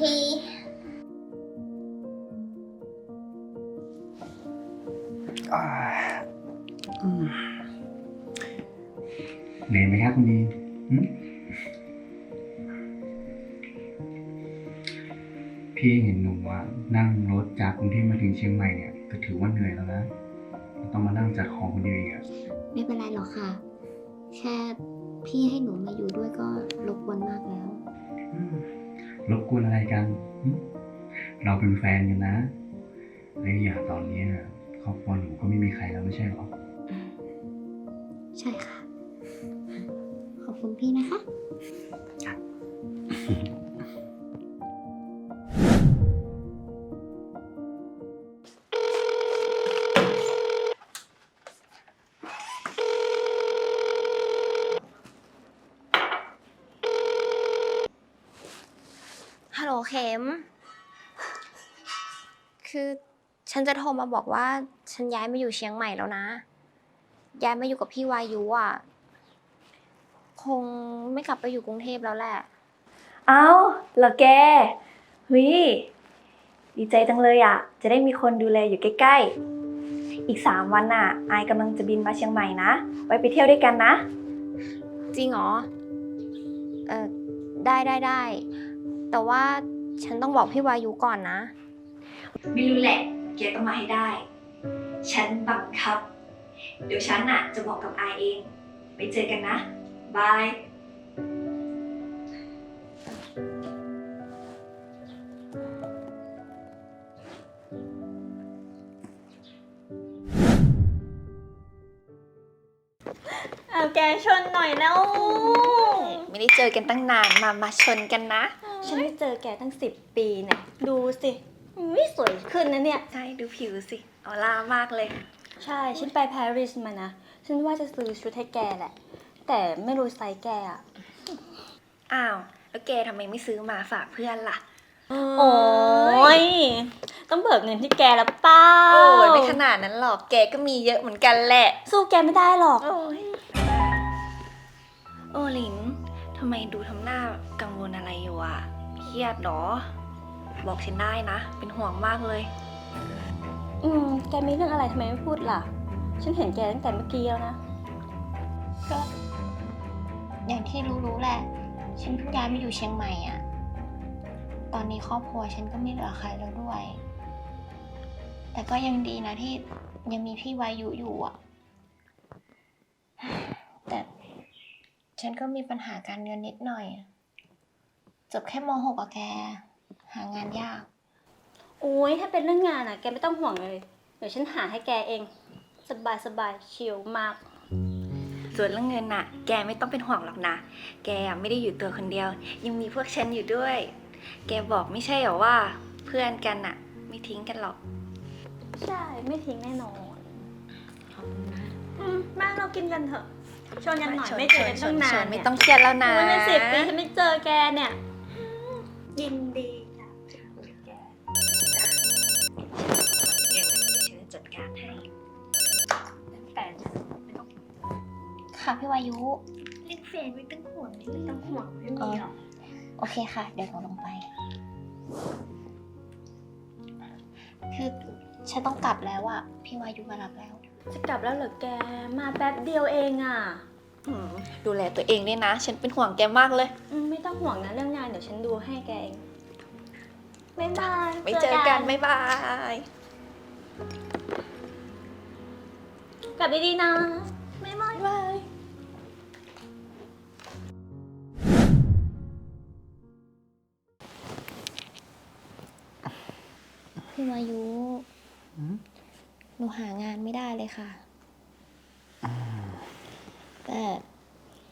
ที อ่าอืมเหนื่อยไหมครับคุณดีหึพี่เห็นหนูว่านั่งรถจากกรุงเทพมาถึงเชียงใหม่เนี่ยก็ถือว่าเหนื่อยแล้วนะต้องมานั่งจัดของคนเดียวอีกอะไม่เป็นไรหรอกค่ะ แค่พี่ให้หนูมาอยู่ด้วยก็รบกวนมากแล้ว อืม รบกวนอะไรกัน เราเป็นแฟนกันนะและอีกอย่างตอนนี้ครอบครัวหนูก็ไม่มีใครแล้วไม่ใช่หรอ ใช่ค่ะ ขอบคุณพี่ ฉันจะโทรมาบอกว่า ฉันย้ายมาอยู่เชียงใหม่แล้วนะ ย้ายมาอยู่กับพี่วายุอะ คงไม่กลับไปอยู่กรุงเทพแล้วแหละ เอ้าเหรอแกเฮ้ยดีใจจังเลยอะ จะได้มีคนดูแลอยู่ใกล้ๆ อีกสามวันน่ะ อายกำลังจะบินมาเชียงใหม่นะ ไว้ไปเที่ยวด้วยกันนะ จริงเหรอ เออได้ได้ได้ แต่ว่าฉันต้องบอกพี่วายุก่อนนะ ไม่รู้แหละ แกต้องมาให้ได้ ฉันบังคับ เดี๋ยวฉันน่ะจะบอกกับอายเอง ไปเจอกันนะ บาย เอาแกชนหน่อยแล้ว ไม่ได้เจอกันตั้งนานมามาชนกันนะ ฉันไม่เจอแกตั้งสิบปีเนี่ย ดูสิอุ๊ ยสวยขึ้นนะเนี่ย ใช่ดูผิวสิออร่ามากเลย ใช่ ฉันไปปารีสมานะ ฉันว่าจะซื้อชุดให้แกแหละ แต่ไม่รู้ไซส์แกอะอ้าว แล้วแกทำไมไม่ซื้อมาฝากเพื่อนล่ะ โอ้ย ต้องเบิกเงินที่แกแล้วเป้าโอ้ยไม่ขนาดนั้นหรอกแกก็มีเยอะเหมือนกันแหละ สู้แกไม่ได้หรอก โอ้ยโอ้ลินทำไมดูทำหน้ากังวลอะไรอยู่อะเครียดเหรอ บอกฉันได้นะ เป็นห่วงมากเลย อืม แกมีเรื่องอะไรทำไมไม่พูดล่ะ ฉันเห็นแกตั้งแต่เมื่อกี้แล้วนะ ก็ อย่างที่รู้ๆแหละ ฉันเพิ่งย้ายมาอยู่เชียงใหม่อะ ตอนนี้ครอบครัวฉันก็ไม่เหลือใครแล้วด้วย แต่ก็ยังดีนะที่ยังมีพี่วายุอยู่อะ แต่ฉันก็มีปัญหาการเงินนิดหน่อยอะจบแค่ม .6 อะแก หางานยาก โอ้ยถ้าเป็นเรื่องงานอะ แกไม่ต้องห่วงเลย เดี๋ยวฉันหาให้แกเอง สบายสบายๆชิลมาก ส่วนเรื่องเงินน่ะ แกไม่ต้องเป็นห่วงหรอกนะ แกอะไม่ได้อยู่ตัวคนเดียว ยังมีพวกฉันอยู่ด้วย แกบอกไม่ใช่เหรอว่า เพื่อนกันน่ะ ไม่ทิ้งกันหรอก ใช่ ไม่ทิ้งแน่นอนอืมมาเรากินกันเถอะ ชวนกันหน่อยชวนไม่เจอกันตั้งนาชวนนไม่เนี่ยต้องเครียดแล้วนะโอ้ยในสิบปีฉันไม่เจอแกเนี่ย ยินดี ค่ะพี่วายุเล่นแฟนไม่ต้องห่วงไม่ต้องห่วงไม่เอมีอหรอกโอเคค่ะ เดี๋ยวหนูลงไป คือฉันต้องกลับแล้วอะพี่วายุมารับแล้ว จะกลับแล้วเหรอแก มาแป๊บเดียวเองอะอืมดูแลตัวเองด้วยนะ ฉันเป็นห่วงแกมากเลย อืมไม่ต้องห่วงนะเรื่องงานเดี๋ยวฉันดูให้แกเองบ๊ายบายไม่เจอกันบ๊ายบาย กลับดีๆนะ พี่วายุหนูหางานไม่ได้เลยค่ะ แต่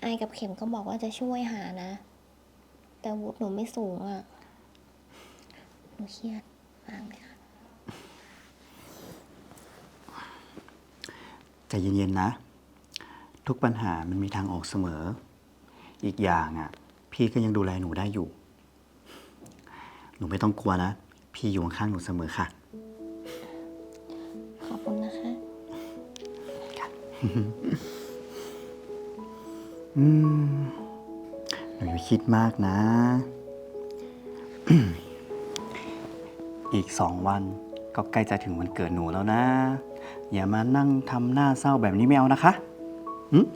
ไอายกับเข็มก็บอกว่าจะช่วยหานะ แต่วุฒิหนูไม่สูงอะหนูเครียดมากเลยค่ะ ใจเย็นๆนะ ทุกปัญหามันมีทางออกเสมอ อีกอย่างอะ พี่ก็ยังดูแลหนูได้อยู่ หนูไม่ต้องกลัวนะ พี่อยู่ข้างๆหนูเสมอค่ะ ขอบคุณนะคะ อืม หนูอย่าคิดมากนะ อีกสองวันก็ใกล้จะถึงวันเกิดหนูแล้วนะ อย่ามานั่งทำหน้าเศร้าแบบนี้ไม่เอานะคะหืม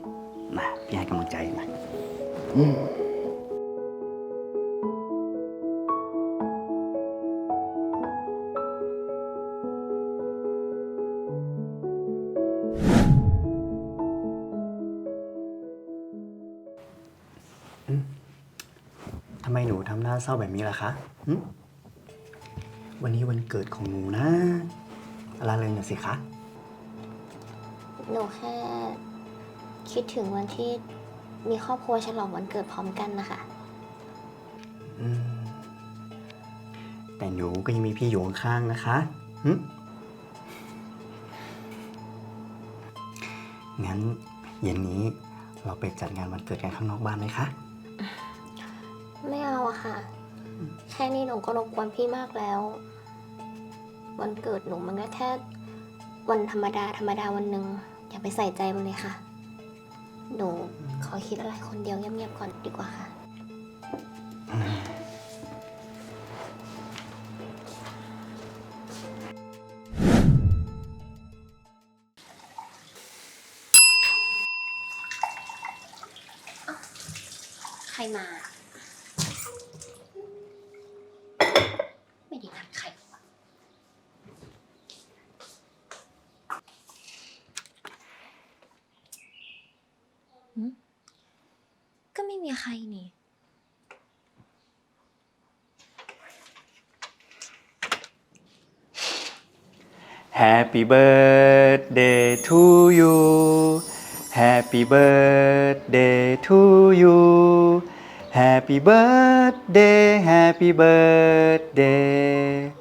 มาพี่ให้กำลังใจมาอืม เศร้าแบบนี้ล่ะคะหืมวันนี้วันเกิดของหนูนะอะไรเลยหน่อยสิคะ หนูแค่คิดถึงวันที่มีครอบครัวฉลองวันเกิดพร้อมกันนะคะ อืม แต่หนูก็ยังมีพี่อยู่ข้างๆนะคะหึงั้นเย็นนี้เราไปจัดงานวันเกิดกันข้างนอกบ้านไหมคะ ไม่เอาอะค่ะ แค่นี้หนูก็รบกวนพี่มากแล้ว วันเกิดหนูมันก็แค่วันธรรมดาธรรมดาวันหนึ่งอย่าไปใส่ใจมันเลยค่ะ หนูขอคิดอะไรคนเดียวเงียบๆก่อนดีกว่าค่ะ ใครมา ไม่ได้นัดใครวะหึก็ไม่มีใครนี่ Happy birthday to you Happy birthday to you Happy birthday Happy birthday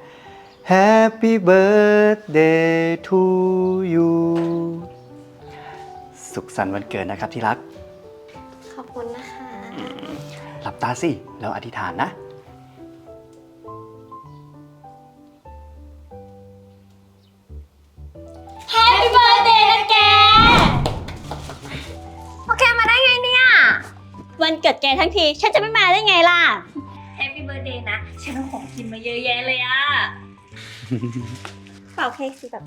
Happy birthday to you สุขสันต์วันเกิดนะครับที่รัก ขอบคุณนะคะ หลับตาสิ แล้วอธิษฐานนะ วันเกิดแกทั้งทีฉันจะไม่มาได้ไงล่ะแฮปปี้เบ t ร์ a เดย์นะ ฉันเอาของกินมาเยอะแยะเลยอะเป่าเค้กสิแบบ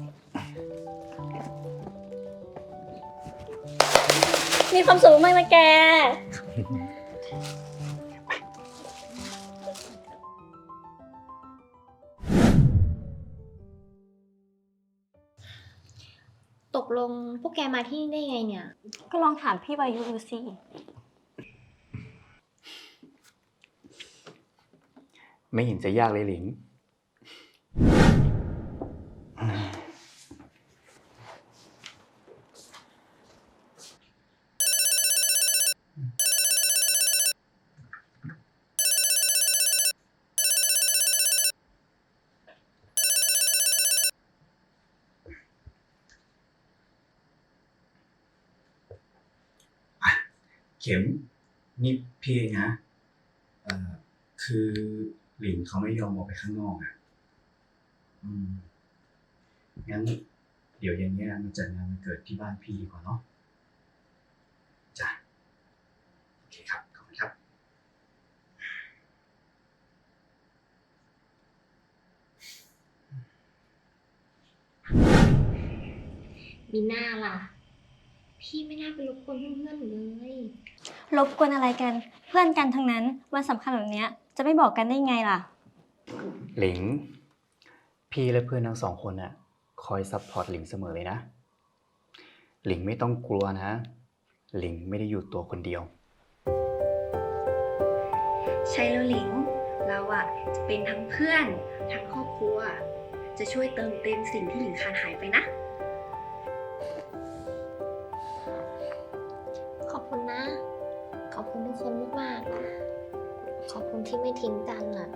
มีความสุขมากนะแก ตกลงพวกแกมาที่นี่ได้ไงเนี่ย ก็ลองถามพี่วายุดูสิ ไม่เห็นจะยากเลยหลิง เข็มนี่พี่เองนะเอ่อคือ หลิงเขาไม่ยอมออกไปข้างนอกอะ อืม งั้น เดี๋ยวเย็นเนี้ยมาจัดงานวันเกิดที่บ้านพี่ดีกว่าเนาะ จ้ะ โอเคครับ ขอบคุณครับ มีหน้าล่ะ พี่ไม่น่าไปรบกวนเพื่อนๆหนูเลย รบกวนอะไรกัน เพื่อนกันทั้งนั้นวันสำคัญแบบเนี้ย จะไม่บอกกันได้ไงล่ะ หลิง พี่และเพื่อนทั้งสองคนน่ะคอยซัพพอร์ตหลิงเสมอเลยนะ หลิงไม่ต้องกลัวนะ หลิงไม่ได้อยู่ตัวคนเดียว ใช่แล้วหลิง เราอะจะเป็นทั้งเพื่อน ทั้งครอบครัว จะช่วยเติมเต็มสิ่งที่หลิงขาดหายไปนะ ที่ไม่ทิ้งกันอะ